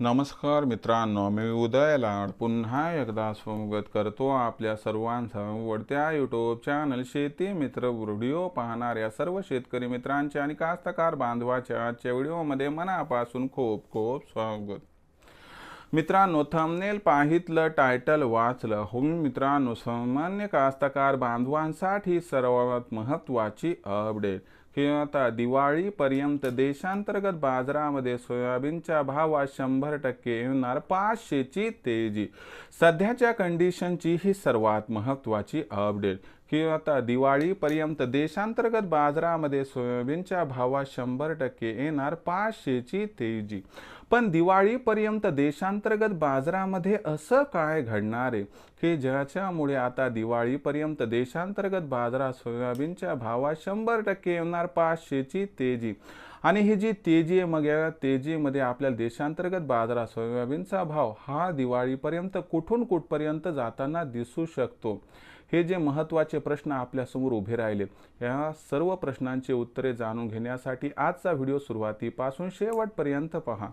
नमस्कार मित्रांनो मी उदयलाड पुन्हा एकदा स्वागत करतो आपल्या सर्वांचा आवडत्या यूट्यूब चॅनल शेती मित्र व्हिडिओ पाहणाऱ्या सर्व शेतकरी मित्रांचे आणि कास्तकार बांधवाच्या आजच्या व्हिडिओमध्ये मनापासून खूप खूप स्वागत. मित्रांनो थंबनेल पाहितलं टायटल वाचलं. हो मित्रांनो सामान्य कास्तकार बांधवांसाठी सर्वात महत्त्वाची अपडेट की आता दिवाळीपर्यंत देशांतर्गत बाजारामध्ये सोयाबीनच्या भावात शंभर टक्के येणार पाचशेची तेजी. सध्याच्या कंडिशनची ही सर्वात महत्त्वाची अपडेट किंवा आता दिवाळीपर्यंत देशांतर्गत बाजारामध्ये सोयाबीनच्या भावात शंभर टक्के येणार पाचशेची तेजी. पण दिवाळीपर्यंत देशांतर्गत बाजारामध्ये असं काय घडणार आहे? की ज्याच्यामुळे आता दिवाळीपर्यंत देशांतर्गत बाजारात सोयाबीनच्या भावात शंभर टक्के येणार पाचशेची तेजी. आणि ही जी तेजी आहे मग या तेजीमध्ये आपल्या देशांतर्गत बाजारात सोयाबीनचा भाव हा दिवाळीपर्यंत कुठून कुठपर्यंत जाताना दिसू शकतो? हे जे महत्त्वाचे प्रश्न आपल्यासमोर उभे राहिले या सर्व प्रश्नांचे उत्तरे जाणून घेण्यासाठी आजचा व्हिडिओ सुरुवातीपासून शेवटपर्यंत पहा.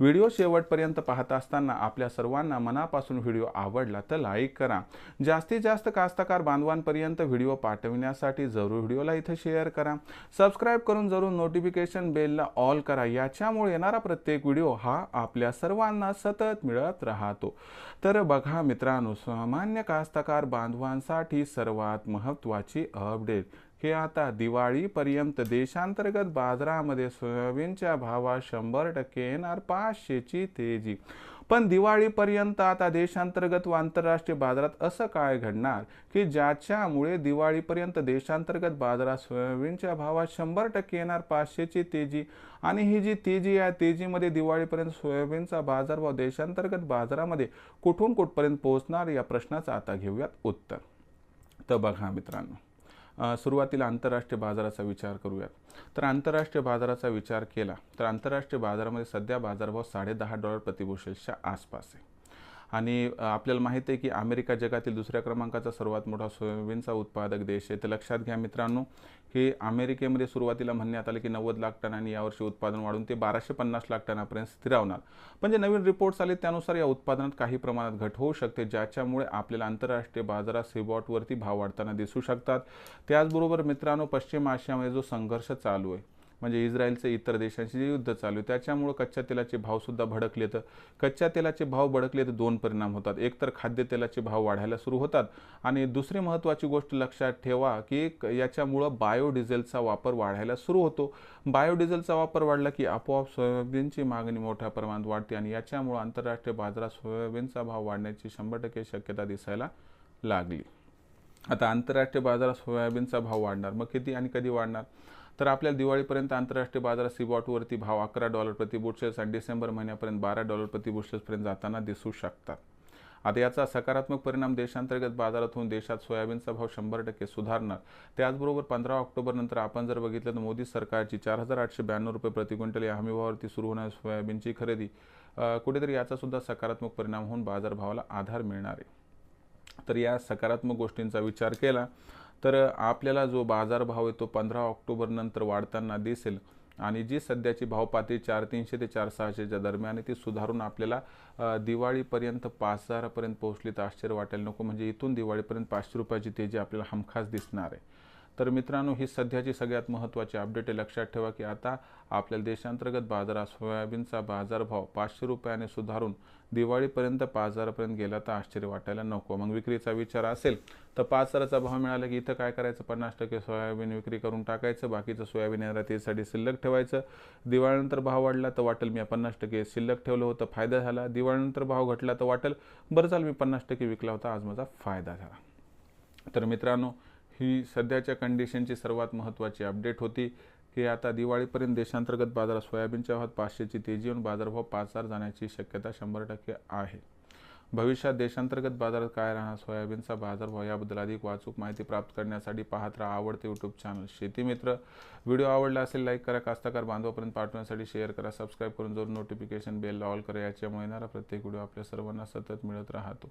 व्हिडिओ शेवटपर्यंत पाहत असताना आपल्या सर्वांना मनापासून व्हिडिओ आवडला तर लाईक करा. जास्तीत जास्त कास्तकार बांधवांपर्यंत व्हिडिओ पाठविण्यासाठी जरूर व्हिडिओला इथं शेअर करा. सबस्क्राईब करून जरूर नोटिफिकेशन बेलला ऑल करा. याच्यामुळे येणारा प्रत्येक व्हिडिओ हा आपल्या सर्वांना सतत मिळत राहतो. तर बघा मित्रांनो सामान्य कास्तकार बांधवांचा बांधवांसाठी सर्वात महत्त्वाची अपडेट. हे आता दिवाळीपर्यंत देशांतर्गत बाजारामध्ये सोयाबीनच्या भावात शंभर टक्के येणार पाचशेची तेजी. पण दिवाळीपर्यंत आता देशांतर्गत व आंतरराष्ट्रीय बाजारात असं काय घडणार? की ज्याच्यामुळे दिवाळीपर्यंत देशांतर्गत बाजारात सोयाबीनच्या भावात शंभर टक्के येणार पाचशेची तेजी? आणि ही जी तेजी आहे तेजीमध्ये दिवाळीपर्यंत सोयाबीनचा बाजार व देशांतर्गत बाजारामध्ये कुठून कुठपर्यंत पोहोचणार? या प्रश्नाचं आता घेऊयात उत्तर. तर बघा मित्रांनो सुरुवातीला आंतरराष्ट्रीय बाजाराचा विचार करूयात. तर आंतरराष्ट्रीय बाजाराचा विचार केला तर आंतरराष्ट्रीय बाजारामध्ये सध्या बाजारभाव साडेदहा डॉलर प्रतिभूषेच्या आसपास आहे. आणि आपल्याला माहिती आहे की अमेरिका जगातील दुसऱ्या क्रमांकाचा सर्वात मोठा सोयाबीनचा उत्पादक देश आहे. तर लक्षात घ्या मित्रांनो की अमेरिकेमध्ये सुरुवातीला म्हणण्यात आलं की नव्वद लाख टन आणि यावर्षी उत्पादन वाढून ते बाराशे पन्नास लाख टनापर्यंत स्थिरावणार पण जे म्हणजे नवीन रिपोर्ट्स आले त्यानुसार या उत्पादनात काही प्रमाणात घट होऊ शकते ज्याच्यामुळे आपल्याला आंतरराष्ट्रीय बाजारात सिबॉटवरती भाव वाढताना दिसू शकतात. त्याचबरोबर मित्रांनो पश्चिम आशियामध्ये जो संघर्ष चालू आहे म्हणजे इस्रायलचे इतर देशांशी जे युद्ध चालू आहे त्याच्यामुळं कच्च्या तेलाचे भावसुद्धा भडकले तर कच्च्या तेलाचे भाव भडकले तर दोन परिणाम होतात. एक तर खाद्यतेलाचे भाव वाढायला सुरू होतात आणि दुसरी महत्त्वाची गोष्ट लक्षात ठेवा की याच्यामुळं बायोडिझेलचा वापर वाढायला सुरू होतो. बायोडिझेलचा वापर वाढला की आपोआप सोयाबीनची मागणी मोठ्या प्रमाणात वाढते आणि याच्यामुळं आंतरराष्ट्रीय बाजारात सोयाबीनचा भाव वाढण्याची शंभर टक्के शक्यता दिसायला लागली. आता आंतरराष्ट्रीय बाजारात सोयाबीनचा भाव वाढणार. मग किती आणि कधी वाढणार? तर आपल्याला दिवाळीपर्यंत आंतरराष्ट्रीय बाजारात सिबॉटवरती भाव अकरा डॉलर प्रति बुटशेल्स आणि डिसेंबर महिन्यापर्यंत बारा डॉलर प्रति बुटशेल्सपर्यंत जाताना दिसू शकतात. आता याचा सकारात्मक परिणाम देशांतर्गत बाजारात होऊन देशात सोयाबीनचा भाव शंभर टक्के सुधारणार. त्याचबरोबर पंधरा ऑक्टोबर नंतर आपण जर बघितलं तर मोदी सरकारची चार हजार आठशे ब्याण्णव रुपये प्रति क्विंटल या हमीभावावरती सुरू होणाऱ्या सोयाबीनची खरेदी कुठेतरी याचा सुद्धा सकारात्मक परिणाम होऊन बाजारभावाला आधार मिळणार आहे. तर या सकारात्मक गोष्टींचा विचार केला तर आपल्याला जो बाजारभाव आहे तो पंधरा ऑक्टोबरनंतर वाढताना दिसेल आणि जी सध्याची भावपातळी चार तीनशे ते चार सहाशेच्या दरम्यान ती सुधारून आपल्याला दिवाळीपर्यंत पाच हजारापर्यंत पोहोचली तर आश्चर्य वाटायला नको. म्हणजे इथून दिवाळीपर्यंत पाचशे रुपयाची तेजी आपल्याला हमखास दिसणार आहे. तर मित्रांनो ही सध्याची सगळ्यात महत्त्वाची अपडेट आहे. लक्षात ठेवा की आता आपल्याला देशांतर्गत बाजारात सोयाबीनचा बाजारभाव पाचशे रुपयाने सुधारून दिवाळीपर्यंत पाच हजारापर्यंत गेला तर आश्चर्य वाटायला नको. मग विक्रीचा विचार असेल तर पाच हजाराचा भाव मिळाला की इथं काय करायचं? पन्नास टक्के सोयाबीन विक्री करून टाकायचं. बाकीचं सोयाबीन येणाऱ्या शिल्लक ठेवायचं. दिवाळीनंतर भाव वाढला तर वाटेल. मी पन्नास टक्के शिल्लक ठेवलं होतं फायदा झाला. दिवाळीनंतर भाव घटला तर वाटेल. बरं चाल मी पन्नास टक्के विकला होता. आज माझा फायदा झाला. तर मित्रांनो ही सध्याच्या कंडिशनची सर्वात महत्त्वाची अपडेट होती. की आता दिवाळीपर्यंत देशांतर्गत बाजारात सोयाबीनच्या भावात पाचशेची तेजी येऊन बाजारभाव पाच हजार जाण्याची शक्यता शंभर टक्के आहे. भविष्यात देशांतर्गत बाजारात काय राहणार? सोयाबीनचा बाजारभाव याबद्दल अधिक वाचूक माहिती प्राप्त करण्यासाठी पाहत राहा आवडते यूट्यूब चॅनल शेतीमित्र व्हिडिओ आवडला असेल लाईक करा. कास्तकार बांधवापर्यंत पाठवण्यासाठी शेअर करा. सबस्क्राईब करून जरूर नोटिफिकेशन बेल ऑल करा. याच्यामुळे येणारा प्रत्येक व्हिडिओ आपल्या सर्वांना सतत मिळत राहतो.